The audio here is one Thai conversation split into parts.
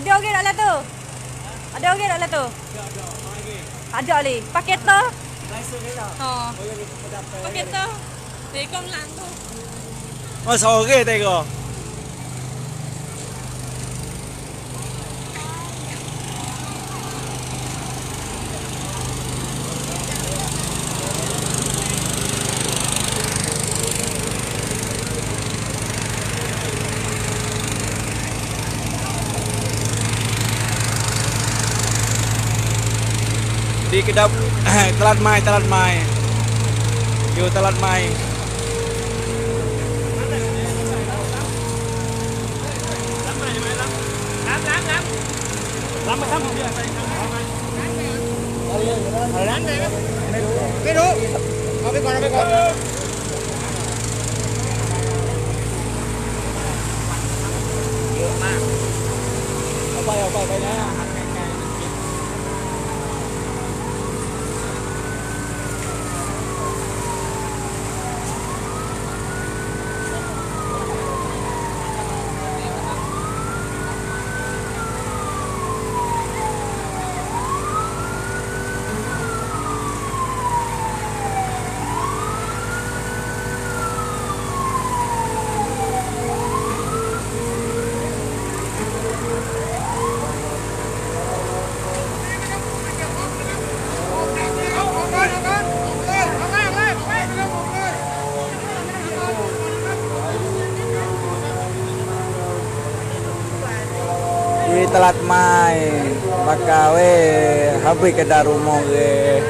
Ada orang dalam tu? Ada orang dalam tu? Ada, ada. Ada lagi. Ada lagi. Pakai tu? Ha. Pakai lah tu? Tengok lang tu. Masa orang tengok. đi cái đập à, ta lát mai ta lát mai vô ta lát mai cái đó không biết con không biết con Hãy subscribe cho kênh Ghiền Mì Gõ Để không bỏ lỡ những video hấp dẫn tempat main maka we habis ke darumong we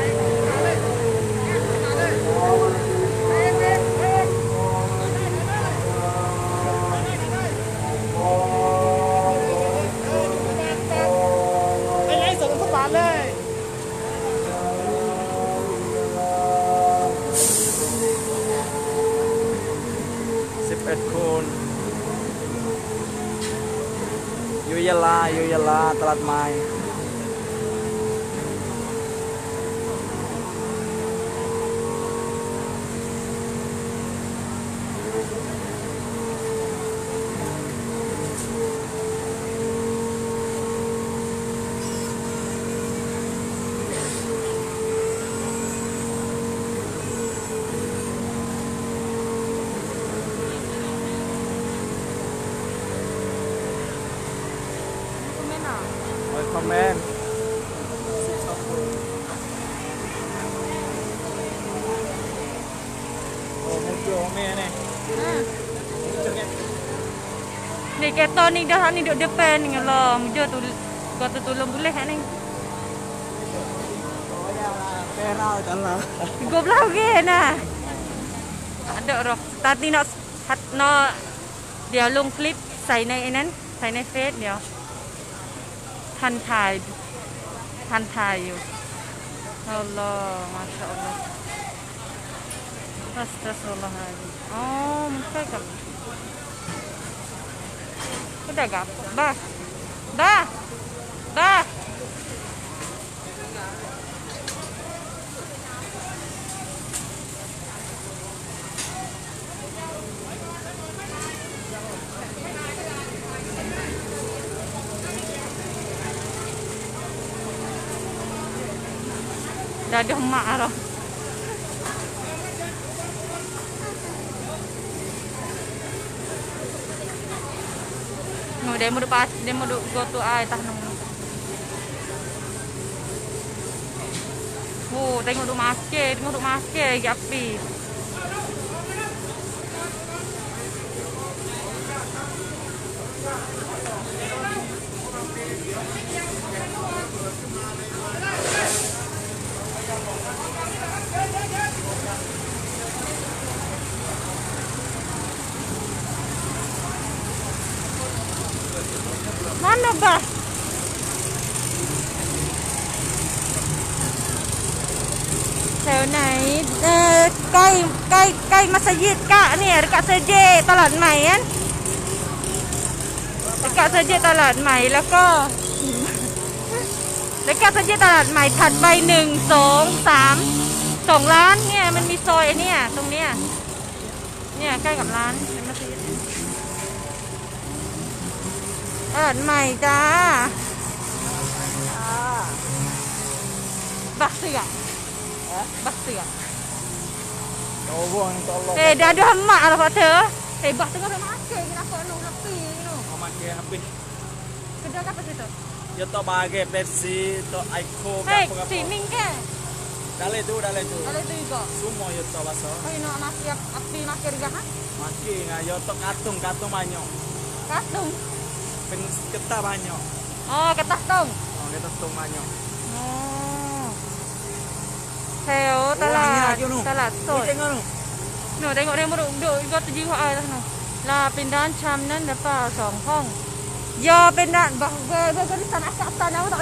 Sepet k ia lah, ia lah, telat mai. นี่แกตอนนี้เดี๋าานี่เดีือดเป็นงล้อมเจอตูก็ตูลงบุเลยฮะนี่เอ้ยเราจังละกบเล่าแกน่ะเดือดหรอตอนนี้เนาะฮัดนอเดี๋ยวลงคลิปใส่ในไอ้นั้นใส่ในเฟซเดี๋ยวทันถ่ายทันถ่ายอยู่เอาล่ะมาชอบ Astagfirullahaladzim. Oh, muka kau. Sudah gapuk. Dah. Dah. Dah. Dah demak arah. Lah. demo de pas demo de go to ai tah nung tengok duk maske tengok duk maske lagi api. มัสยิดกะเนี่ยกะเซเจตลาดใหม่อันกะเซเจตลาดใหม่แล้วก็แล้วกะเซเจตลาดใหม่ถัดไปหนึ่งสองสามสองร้านเนี่ยมันมีซอยเนี่ยตรงเนี้ยเนี่ยใกล้กับร้านนมัสยิดตลาดใหม่จ้าบักเสือบักเสือ Orang Eh, dah ada hemat lah kata. Hebat eh, tengah nak makan ni nampak ni api ni. Oh, makan habis. kedua apa situ? Ya tak bagi Pepsi, tak Aiko, hey, apa-apa. Hei, siming ke? Dalai tu, dalai tu. Dalai tu juga? Semua ya tak basah. Hei, nak nasi api makan juga kan? Ha? Makan lah, ya tak katung, katung banyak. Katung? Ketah banyak. Oh, ketah tong? Oh, ketah tong banyak. แถวตลาดตลาดสดหนูได้เงิได้มาดูดูก็จะยิ่งว่าอะไรนะลาเป็นด้านชำนั่นแล้วเปล่าสองห้องยอเป็นด้านบอกเบอร์เบอร์ก็ได้สนักสนันตอนเด็กก็เร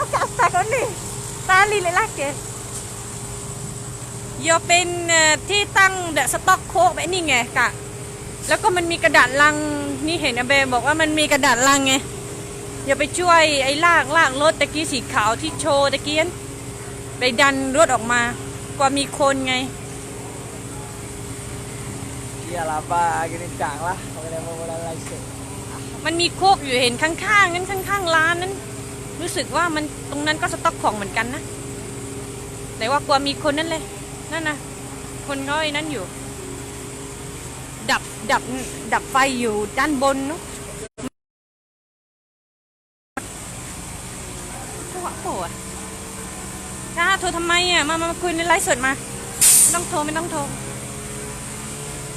าจับสกันนี่ตาลีเลยลักเกยอเป็นที่ตั้งเดสต็อกโคกแบบนี้ไงกะแล้วก็มันมีกระดาษลังนี่เห็นอเบบอกว่ามันมีกระดาษลังไงอย่าไปช่วยไอ้ลากลากรถตะกี้สีขาวที่โชว์ตะกี้นไปดันรถออกมา กว่ามีคนไงเียลาบากินจ n งละ n g l ไ h Pokoknya m a มันมีโคกอยู่เห็นข้างๆนั้น ข้างๆร้านนั้น รู้สึกว่ามันตรงนั้นก็สต็อกของเหมือนกันนะ แต่ว่ากลัวมีคนนั่นเลยนั่นนะคนน้ไอ้นั่นอยู่ ดับดับดับไฟอยู่ด้านบนเนาะไมอ่ะมา มาคุยในไลฟ์สดมาไม่ต้องโทรไม่ต้องโทร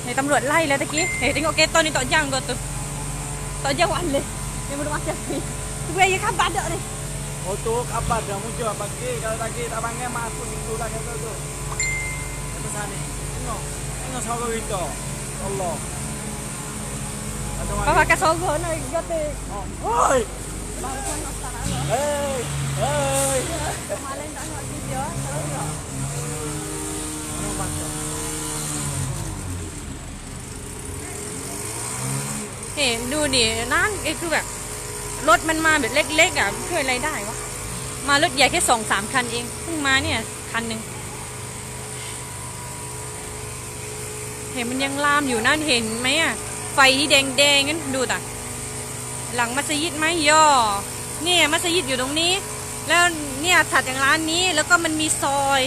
ในตำรวจไล่แล้วตะกี้เฮ้ยติงโอเคตอนนี้ต่อย่างก็ตุต่อย่างวันเลยไม่รู้ว่าจะไปทุกเวยขับบัตรเลยโอ้ตุขับบัตรเดี๋มุ่งจะบัตรี้กันตะกี้ตาบังแง่มาคุณดูตาแง่ตัวตุเอ็มซานี่งงงงชอบกูอีงต่อตลอดเพราะว่ากระชอกเลินเลยก็ติโอ้ยเฮ้ย เฮ้ย t a r a ดูดิ นั่นไอ้คือแบบ รถมันมาแบบเล็กๆ อ่ะเพืยอะไรได้วะ มารถใหญ่แค่สองสามคันเองเพิ่งมาเนี่ย คันหนึ่ง เห็นมันยังลามอยู่นั่นเห็นไหมอ่ะ ไฟที่แดงๆนั้นดูต่ะหลังมัสยิดไหมย่อ เนี่ยมัสยิดอยู่ตรงนี้ แล้วเนี่ยถัดจากร้านนี้ แล้วก็มันมีซอย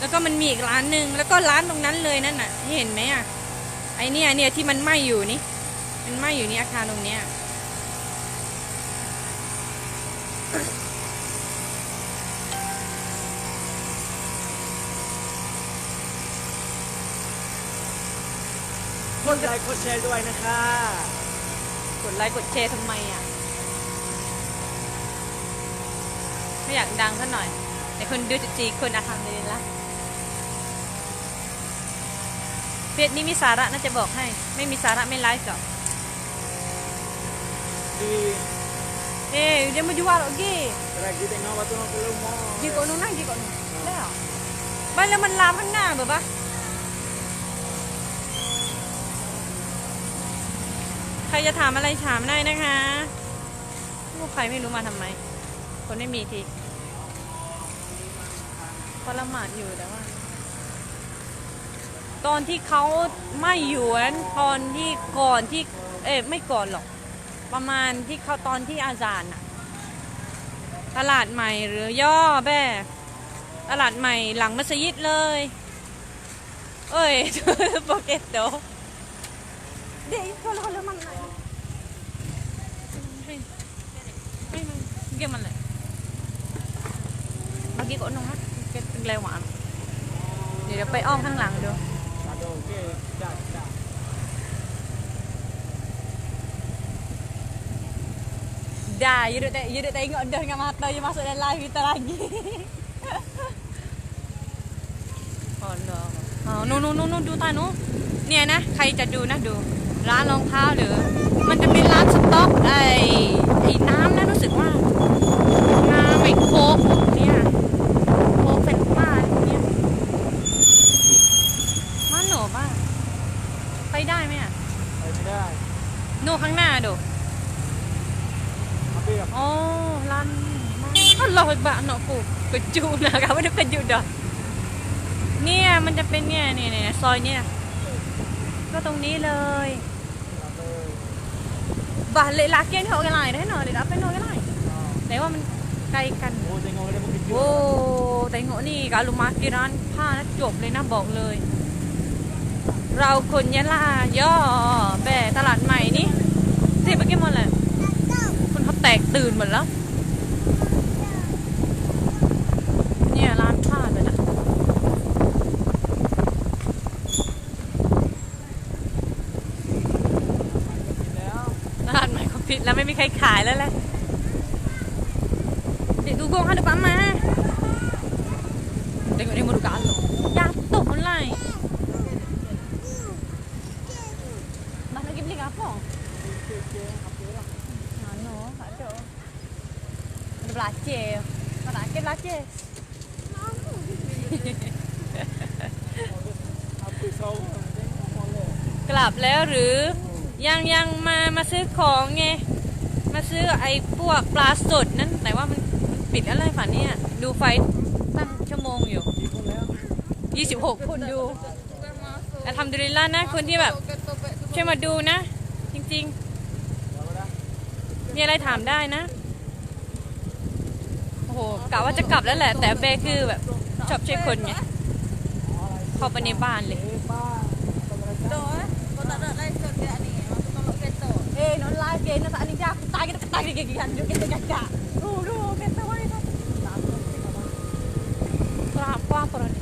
แล้วก็มันมีอีกร้านหนึ่งแล้วก็ร้านตรงนั้นเลยนั่นน่ะเห็นไหมอ่ะไอเนี่ยเนี่ยที่มันไหม้อยู่นี่มันไหม้อยู่นี่อาคารตรงเนี้ยคนไลค์กดแชร์ด้วยนะคะกดไลค์กดแชร์ทำไมอ่ะไม่อยากดังซะหน่อย แต่คนดูจุจีคนอาทำเลยละเพจนี้มีสาระน่าจะบอกให้ ไม่มีสาระไม่ไลฟ์หรอกเอ๊ยเดี๋ยวมาดูว่าหรอกี้แกีต่งาวาตันงกเริ่มมองก่อนนู้นนั่งกี่อนนู้นแล้วไปแล้วมันลามข้างหน้าเบบร่ปะครจะถามอะไรถามได้นะคะลูกใครไม่รู้มาทำไม คนไม่มีทีพอละหมาดอยู่แต่ว่า ตอนที่เขาไม่อยู่นั้นตอนที่ก่อนที่เอ๊ไม่ก่อนหรอก ประมาณที่เขาตอนที่อาจารย์อะตลาดใหม่หรือย่อ แบบตลาดใหม่หลังมัสยิดเลยเอ้ย โปรเกตโต Dek, kau lalu mana? Hei, hei, hei, mana? nong ha? Kita tenggelam mana? dapat om kan lang Dah, you duduk, you duduk tengok dah dengan mata you masuk dalam live kita lagi. oh, no. Oh, no, no, no, no, do tak, no. Ni, Ana, eh, kaya cadu, nah, do. ร้านรองเท้าหรือมันจะเป็นร้านสต็อกไอ้ไอ้น้ำนะรู้สึกว่าน้ำไอ้โคกเนี่ยโคกเป็นป้าเนี่ยมันหนูป่ะไปได้ไหมอ่ะไปไม่ได้โน่ข้างหน้าดูโอ้ร้านมันลอยบ้เนาะู๊กระจูนะครัไม่ได้กระจูดอกเนี่ยมันจะเป็นเนี่ยเนี่ยซอยเนี่ยก็ตรงนี้เลย v ล lại ก à น i a h ก c á ไ n ได้หน่อยเลย phải n ó น c ก i này đ ấ นว่ามัน ไกลกัน โอ้แต่งโหนี่กาลุมากิรันผ้านะจบเลยนะบอกเลย เราคนยะลาย่อแบ่ตลาดใหม่นี่ที่เมื่อกี้มันแหละคุณเขาแตกตื่นหมดแล้วิดแล้วไม่มีใครขายแล้วแหละเดี๋ยวดูกงค่ะดูปั๊มมาเด็กคนนี้มาดูการ์ดยาตกคนไรมาทำกินเล็กอ่ะพ่อ Ano? Ano? Blache. Marake blache. Ano? กลับแล้วหรือยังยังมามาซื้อของไง มาซื้อไอ้พวกปลาสดนั่น ไหนว่ามันปิดอะไรฝันเนี่ย ดูไฟตั้งชั่วโมงอยู่ยี่สิบหกคนดูแต่ทำดูลิล่านะ คนที่แบบช่วยมาดูนะ จริงๆมีอะไรถามได้นะ โอ้โหกะว่าจะกลับแล้วแหละ แต่เบคือแบบ ชอบช่วยคนไง เข้าไปในบ้านเลย eh non live eh nak ni dia aku tak kita petang gigi gigi anjuk kita jaga dulu kita wei tu apa apa ni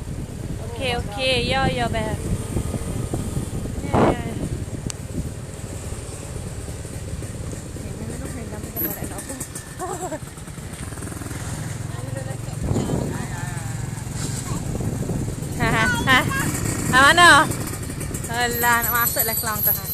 okey okey yo yo be Alah, nak masuk lah kelong tu. Ha.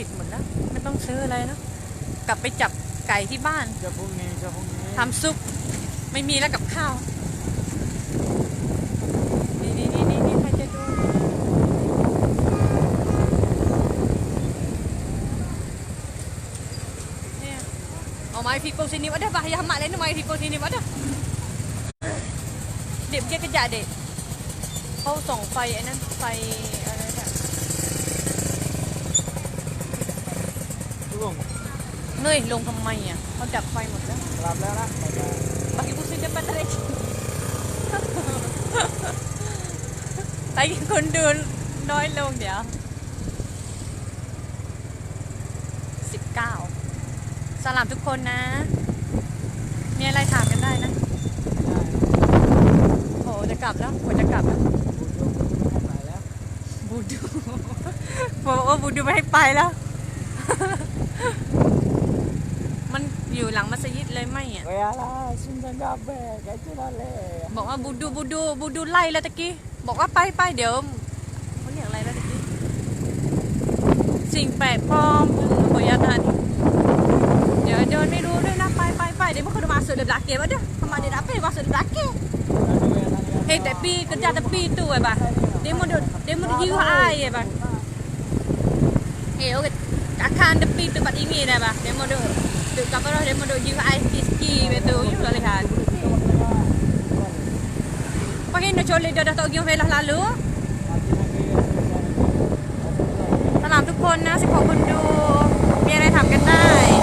ิดหมดแล้วไม่ต้องซื้ออะไรแล้วกลับไปจับไก่ที่บ้านจะพรุ่งนี้จะพรุ่งนี้ทำซุป ไม่มีแล้วกับข้าว นี่นี่นี่นี่ใครจะดูเนี่ยเอาไม้พีโกซินีวัดเดบายามาเล่นไมไอพี่โกซินีวัดเด็กเก็บกระจาเด็กเขาส่งไฟ ไอ้นั้นไฟอะไเนยลงทำไมอ่ะเขาดับไฟหมดแล้วกลับแล้วนะไปกูซื้อจะไปไร้ไปคนเดินน้อยลงเดี๋ยว สิบเก้าสลับทุกคนนะ มีอะไรถามกันได้นะโห จะกลับแล้วโหจะกลับแล้วบูดูบอกว่าบูดูไม่ให้ไปแล้วอยู่หลังมัสยิดเลยไม่อ่ะเวลาสุนทงกาเบกันจุลาเลบอกว่าบูดูบูดูบูดูไล่แล้วตะกี้บอกว่าไปไปเดี๋ยวเขาเรียกอะไรแล้วตะกี้สิ่งแปลกปลอมบอยาตันเดี๋ยวเดินไม่รู้ด้วยนะไปไปไปเดี๋ยวพวกเขาจะมาสุดเดือบลักเก็บวะเด้อทำไมเดี๋ยวรับไปมาสุดเดือบลักเก็บเฮ้แต่ปีก็จะแต่ปีตัวอไบ้าเดี๋ยวมันเดี๋ยวมันยิ้วอายอไบ้าเฮ้โอเคอาคารแต่ปีตัวปัดอีกนี่นะบ่ะเดี๋ยวมันเดี๋ยว tu dia duduk di ais betul you tak lihat pakai nak jole dia dah tak gium belah lalu salam tu kon nah si kok bendu biar ai tham kan dai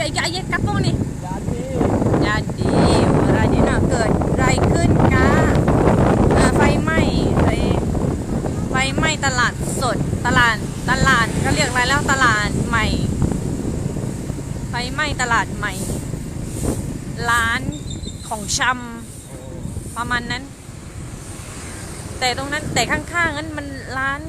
aja aja aja kapung nih jadi jadi o r a เ g i n เกิดอะไรขึ้นกะไฟไหม้ ไฟไหม้ตลาดสด ตลาด ตลาด ก็เรียกอะไรแล้วตลาดใหม่ ไฟไหม้ตลาดใหม่ ร้านของชำประมาณนั้น แต่ตรงนั้นแต่ข้างๆนั้น มันร้าน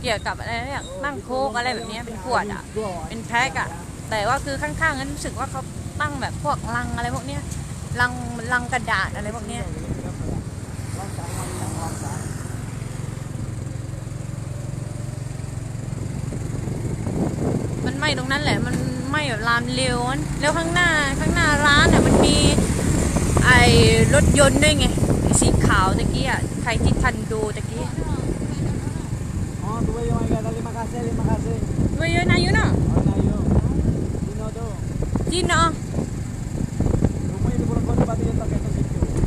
เกี่ยวกับอะไรอย่างนั่งโคกอะไรแบบนี้เป็นขวดอ่ะ เป็นแพ็กอ่ะแต่ว่าคือข้างๆนั้นรู้สึกว่าเขาตั้งแบบพวกลังอะไรพวกเนี้ยลังลังกระดาษอะไรพวกเนี้ยมันไหม้ตรงนั้นแหละมันไหม้แบบลามเร็วแล้วข้างหน้าข้างหน้าร้านเนี่ยมันมีไอ้รถยนต์ด้วยไงสีขาวตะกี้อ่ะใครที่ทันดูตะกี้ o ว t ย v e yo, ก m i g a d a า e m เซ่ a s i más casi. t u v ย yo en a อยู่เนาะ China.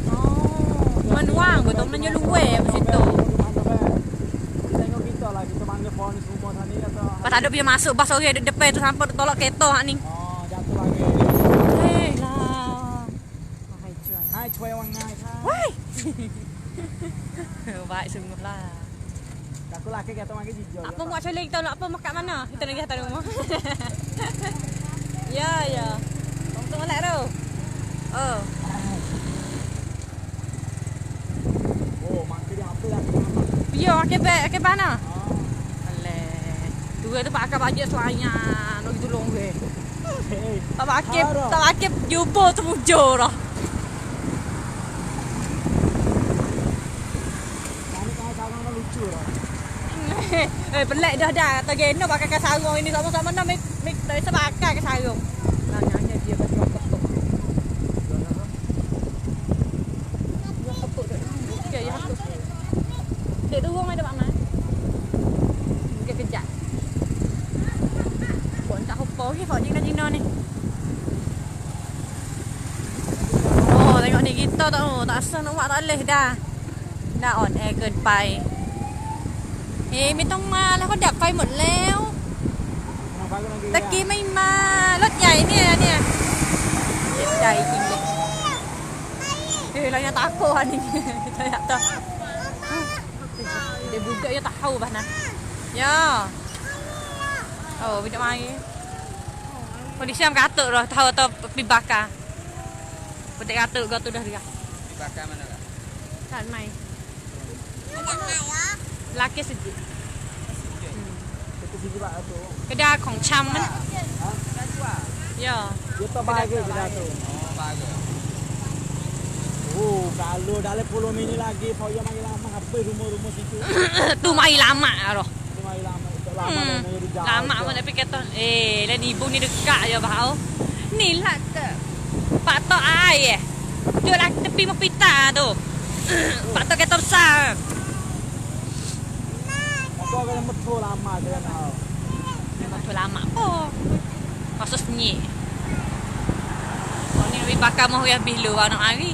Oh, tuan Wang ke tuan menanya luar apa situ. Pas ada punya masuk bas orang ada depan tu sampai tolak kereta hak ni. Oh, eh, jatuh lagi. Hei lah. Hai cuy, Hai cuy, lah. orang Nai. Hai. Baik sungguh lah. Aku laki kereta Wang Nai. Apa buat cuan lagi tahu apa makat mana? Kita lagi atas rumah. Ya, ya. Orang tu melak tau. Oh. Oh, mak dia apa lah tu Biar, pakai beg, pakai pana. Oh. Alek. Tu tu pakai baju selanya. Nak pergi tolong gue. Tak pakai, tak pakai jubah tu bujur lah. Belak dah dah tergena pakai kasar sarung ini sama-sama nak mik mik dari sebagai kasar sarung. Lah nyanyi dia betul betul. Dia aku dah. Okey, ya aku. Dek tu wong ada mak mai. Mungkin kejap. Bọn tak hopo hi phok jing dah jing ni. Oh, tengok ni kita tak oh, tak asal nak buat tak leh dah. Dah on air เกินไปเอ่ไม่ต้องมาแล้วก็ดับไฟหมดแล้วตะกี้ไม่มารถใหญ่เนี่ยเนี่ยใหญ่จริงเลยค้อเราจะตากกนอีกเราจะตาเดี๋ยวบุญเก็จะตาเข้าไปนะย่อเออไปจำไมพอดีเชื่อมการ์ตุกเราเท่าตัวปิบากาปฏิการ์ตุกก็ตัวเดียวปิบากามันอะไรสารใหม่ารใหม่ลักเกสจิกระดาษของชำนะย่อยตบากระดาษตัวโอ้กาลูดาเลปโลมินีลากีพอยามาอิลามะฮับเปรูโมรูโมซิตูตูมาอิลามะอะรอลามะมันเลยไปแกตอนเอแล้วนี่บุนี่ดึกกะย่อเบานี่ละเตปะโตอายเอเดือดรักจะปีมาปิตาดูปะโตแกตอนซ่าก็เลยม่ทุลามากเลยนะไม่ทุลามากโอ้ขอสุดนียวันนี้วิบากมาหัวบิลวานอ่ะวิ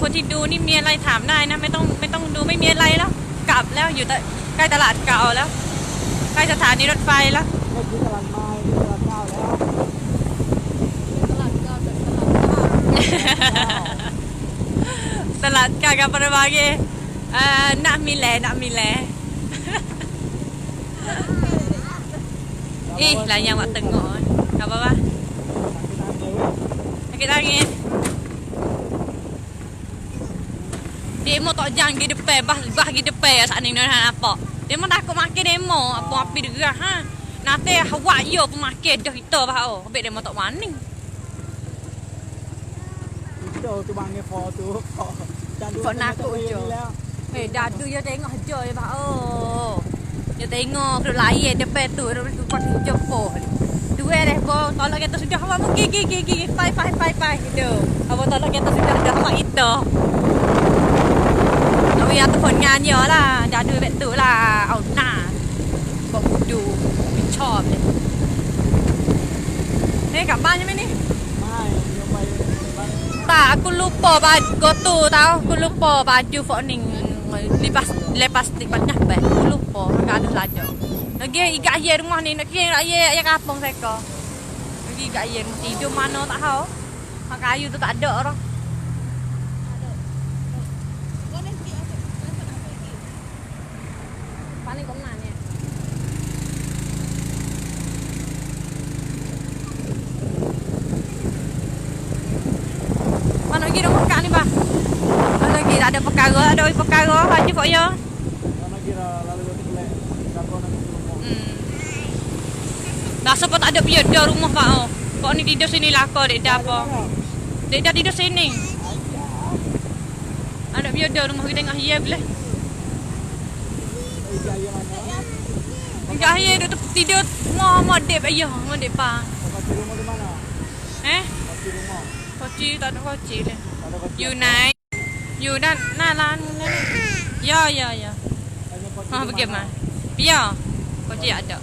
คนที่ดูนี่มีอะไรถามได้นะไม่ต้องไม่ต้องดูไม่มีอะไรแล้ว กลับแล้ว อยู่ใกล้ตลาดเก่าแล้วไปสถานีรถไฟแล้วตลาดไปตลาดเก่าแล้วตลาดเก่าตลาดเก่าตลาดเก่ากับปรมาเกอ่อนมีแลนมีแลอีหลายยังว่าตึงงอนเอาปะวะไปกินอะไรกินดีมอต่อจังกินเดเป้บ้าบ้ากินเดเป้สานิงโดนทานอ่ะปอ dia mah takut makan demo apa api gerah ha. Nanti awak yo pun makan dah kita bah oh. Habis demo tak mani. Kita tu bang bangi fo tu. Fo nak tu je. Lah. Eh dah tu yo tengok aja ya bah oh. Yo tengok tu lain dia pet tu tu tu pat tu Dua deh bo tolak kita sudah awak mungkin gigi gigi gigi fai fai fai fai gitu. Awak tolak kita sudah dah mak itu. vì à, tôi còn nhà nhớ là nhà đưa viện tử là ở nà bộ đủ mình trò này thế cảm ba như mấy đi ta cũng lúc bỏ bà có tù tao cũng lúc bỏ bà chưa phở nình lepas lepas tik bắt nhặt về cũng lúc bỏ nó cả được là chờ nó kia ý cả gì đúng không nên nó kia là gì ya kapong seko nó kia cả gì thì chưa mà nó tao họ cái gì tôi đã đỡ rồi ada perkara ada perkara haji kok ya Dah sempat tak ada punya dia rumah pak oh. Pak ni tidur sini lah kau dek dah apa. Dek dah tidur sini. Ada punya dia rumah kita tengah hiya belah. Tengah hiya duduk tidur rumah mak dek pak ya, mak dek pak. rumah Eh? Kaki rumah. Kaki tak ada kaki Yunai. Lah. อยู่ด้านหน้าร้านนั่นย่อย่อย่อฮะไปเก็บมาปี่อ่ก็จะอาจจะ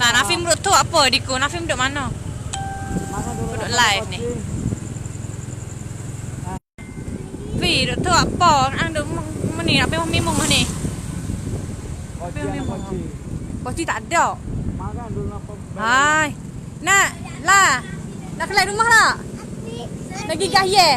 นานาฟิล์มรถทัวร์อ่ะเปิดดิกูนาฟิล์มเดี๋ยวมันเนาะเดี๋ยวไลฟ์นี่ฟีรถทัวร์ปออ่างเดี๋ยวมันนี่นะเป็นมันมีมุมมันนี่เป็นมันมีมุมก็จะตัดเดี๋ยวไอ้น่าล่านักเรียนรู้มั้งล่ะนักกีฬาเย่